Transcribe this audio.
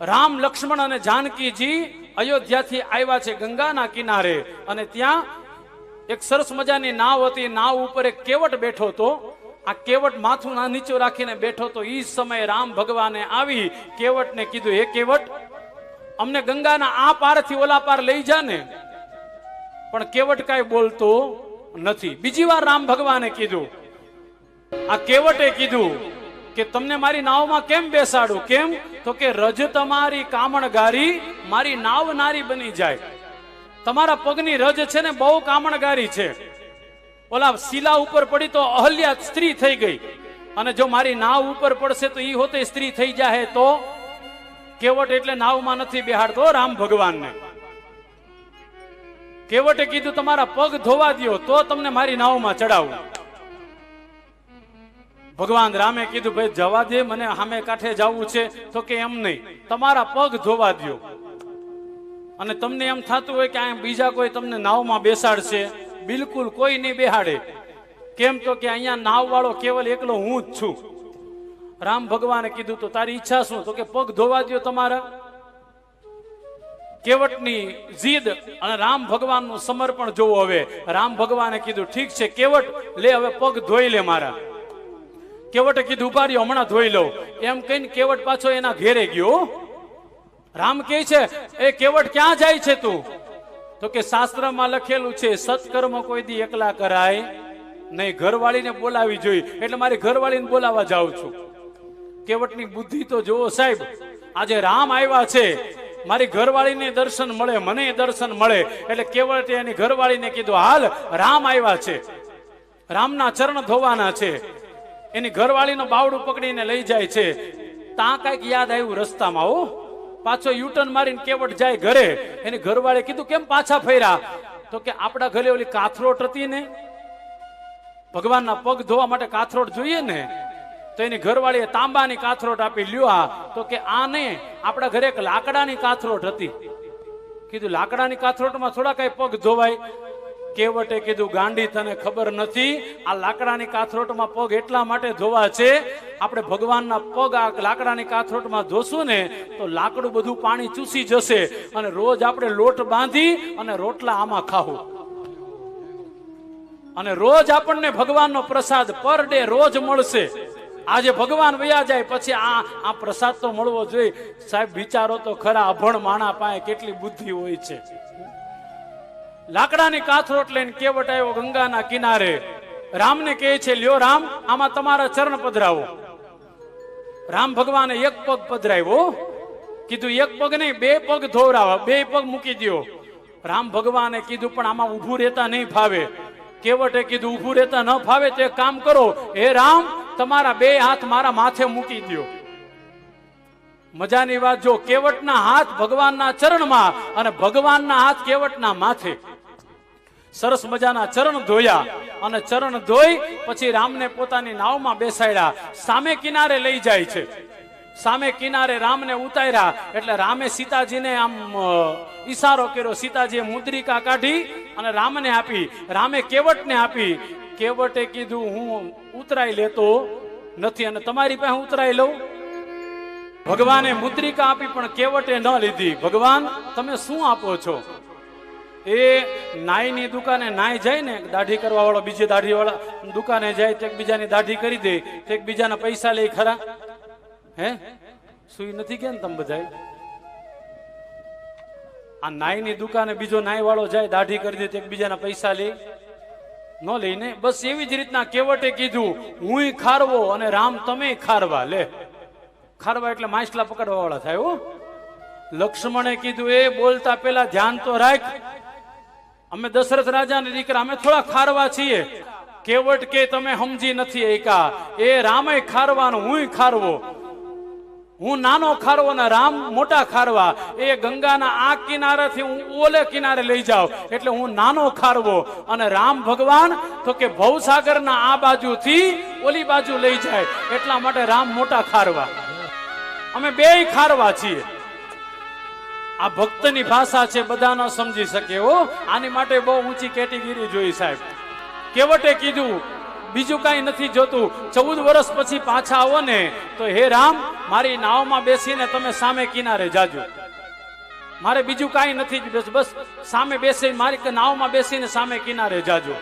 રામ લક્ષ્મણ અને જાનકીજી અયોધ્યાથી આવ્યા છે ગંગાના કિનારે. અને ત્યાં એક સરસ મજાની નાવ હતી. નાવ ઉપર એક કેવટ બેઠો હતો. આ કેવટ માથું ના નીચું રાખીને બેઠો તો એ સમયે રામ ભગવાને આવી કેવટને કીધું એ કેવટ, અમને ગંગાના આ પારથી ઓલા પાર લઈ જા ને. પણ કેવટ કાંઈ બોલતો નથી. બીજી વાર રામ ભગવાને કીધું, આ કેવટે કીધું કે તમને મારી નાવમાં કેમ બેસાડું? કેમ? તો કે રજ તમારી કામણગારી મારી નાવ નારી બની જાય. તમારા પગની રજ છે ને બહુ કામણગારી છે. ઓલા શિલા ઉપર પડી તો અહલ્યા સ્ત્રી થઈ ગઈ. અને જો મારી નાવ ઉપર પડશે તો ઈ હોતે સ્ત્રી થઈ જાય તો? કેવટ એટલે નાવમાં નથી બેહાડતો રામ ભગવાનને. કેવટે કીધું, તમારા પગ ધોવા દ્યો, તો તમને મારી નાવમાં ચડાવું. ભગવાન રામે કીધું, ભાઈ, જવા દે, મને સામે કાંઠે જવું છે. તો કે, એમ નહીં, તમારા પગ ધોવા દ્યો. અને તમને એમ થતું હોય કે આ બીજા કોઈ તમને નાવમાં બેસાડશે, બિલકુલ કોઈ નહીં બેહાડે. કેમ તો કે અહીંયા નાવ વાળો કેવલ એકલો હું જ છું. રામ ભગવાને કીધું, તો તારી ઈચ્છા શું? તો કે, પગ ધોવા દ્યો તમારા. કેવટની જીદ અને રામ ભગવાનનું સમર્પણ જોવો હવે. રામ ભગવાને કીધું, ઠીક છે, કેવટ, લે, હવે પગ ધોઈ લે મારા. કેવટે કીધું ઊભા હમણાં ધોઈ લઉં. એમ કહીને કેવટ પાછો એના ઘેરે ગયો. રામ કહે છે, એ કેવટ ક્યાં જાય છે તું? તો કે શાસ્ત્રમાં લખેલું છે, સત્કર્મ કોઈ દી એકલા કરાય નહીં. ઘરવાળીને બોલાવી જોઈએ એટલે મારી ઘરવાળીને બોલાવવા જાઉં છું. કેવટની બુદ્ધિ તો જુઓ સાહેબ, આજે રામ આવ્યા છે. મારી ઘરવાળીને દર્શન મળે, મને દર્શન મળે. એટલે કેવટે એની ઘરવાળીને કીધું, હાલ, રામ આવ્યા છે. રામના ચરણ ધોવાના છે. એની ઘરવાળીનો બાવડું પકડીને લઈ જાય છે. ત્યાં કાંઈક યાદ આવ્યું રસ્તામાં હો. પાછો યુટર્ન મારીને કેવટ જાય ઘરે. એની ઘરવાળે કીધું, કેમ પાછા ફર્યા? તો કે, આપણા ઘરે ઓલી કાથરોટ હતી ને. ભગવાનના પગ ધોવા માટે કાથરોટ જોઈએ ને? તો એની ઘરવાળીએ તાંબાની કાથરોટ આપી લ્યો તો કે આ ને આપણા ઘરે એક લાકડાની કાથરોટ હતી. કીધું, લાકડાની કાથરોટમાં થોડા કઈ પગ ધોવાય. કેવટે કીધું, ગાંડી તને ખબર નથી, આ લાકડાની કાથરોટમાં પગ એટલા માટે ધોવા છે, આપણે ભગવાનના પગ આ લાકડાની કાથરોટમાં ધોશું ને, તો લાકડું બધું પાણી ચૂસી જશે અને રોજ આપણે લોટ બાંધી અને રોટલા આમાં ખાવું અને રોજ આપણને ભગવાનનો પ્રસાદ પર ડે રોજ મળશે. આજે ભગવાન વયા જાય, પછી આ આ પ્રસાદ તો મળવો જોઈએ. સાહેબ, વિચારો તો ખરા, અભણ માણા પાસે કેટલી બુદ્ધિ હોય છે. લાકડાની કાથરોટ લઈને કેવટ આવ્યો ગંગાના કિનારે. રામને કહે છે, લ્યો રામ, આમાં તમારા ચરણ પધરાવો. રામ ભગવાને એક પગ પધરાવ્યો. કીધું, એક પગ નહીં, બે પગ ધોવરાવો, બે પગ મૂકી દ્યો. રામ ભગવાને કીધું, પણ આમાં ઊભું રહેતા નહીં ફાવે. કેવટે કીધું, ઊભું રહેતા ન ફાવે તે કામ કરો. હે રામ, તમારા બે હાથ મારા માથે મૂકી દ્યો. મજાની વાત જો, કેવટના હાથ ભગવાનના ચરણમાં અને ભગવાનના હાથ કેવટના માથે. સરસ મજાના ચરણ ધોયા અને ચરણ ધોઈ પછી રામને પોતાની નાવમાં બેસાડ્યા. સામે કિનારે લઈ જાય છે. સામે કિનારે રામને ઉતાર્યા. એટલે રામે સીતાજીને આમ ઈશારો કર્યો. સીતાજીએ મુદ્રિકા કાઢી અને રામને આપી. રામે કેવટને આપી? કેવટે કીધું, હું ઉતરાઈ લેતો નથી અને તમારી પાસે ઉતરાઈ લઉં. ભગવાને મુદ્રિકા આપી, પણ કેવટે ન લીધી. ભગવાન, તમે શું આપો છો? એ નાઈની દુકાને નાઈ જાય ને દાઢી કરવા વાળો બીજી દાઢી વાળા દુકાને જાય, તો એકબીજાની દાઢી કરી દે, તો એકબીજાના પૈસા લે ખરા. હે? સુઈ નથી કે ને તમે બધા આ નાઈની દુકાને બીજો નાઈ વાળો જાય, દાઢી કરી દે, તો એકબીજાના પૈસા લે. ન લઈને બસ એવી જ રીતના કેવટે કીધું, હુંય ખારવો અને રામ તમે ખારવા. લે. ખારવા એટલે માછલા પકડવા વાળા થાય હો. લક્ષ્મણે કીધું, એ બોલતા પેલા ધ્યાન તો રાખ અમે દશરથ રાજાની દીકરા, અમે થોડા ખારવા છીએ. કેવટ કે તમે સમજી નથી એકા. એ રામે ખારવાનો, હુંય ખારવો. હું નાનો ખારવો ને રામ મોટા ખારવા. એ ગંગાના આ કિનારેથી હું ઓલે કિનારે લઈ જાઉં. એટલે હું નાનો ખારવો. અને રામ ભગવાન, તો કે ભવસાગરના આ બાજુથી ઓલી બાજુ લઈ જાય. એટલા માટે રામ મોટા ખારવા. અમે બે ખારવા છીએ. આ ભક્તની ભાષા છે, બધા ન સમજી શકે હો. આની માટે બહુ ઊંચી કેટેગરી જોઈ સાહેબ. કેવટે કીધું? બીજું કાંઈ નથી જોતું. ચૌદ વર્ષ પછી પાછા આવો ને, તો હે રામ, મારી નાવમાં બેસીને તમે સામે કિનારે જાજો. મારે બીજું કાંઈ નથી બસ બસ સામે બેસી મારી નાવમાં બેસીને સામે કિનારે જાજો.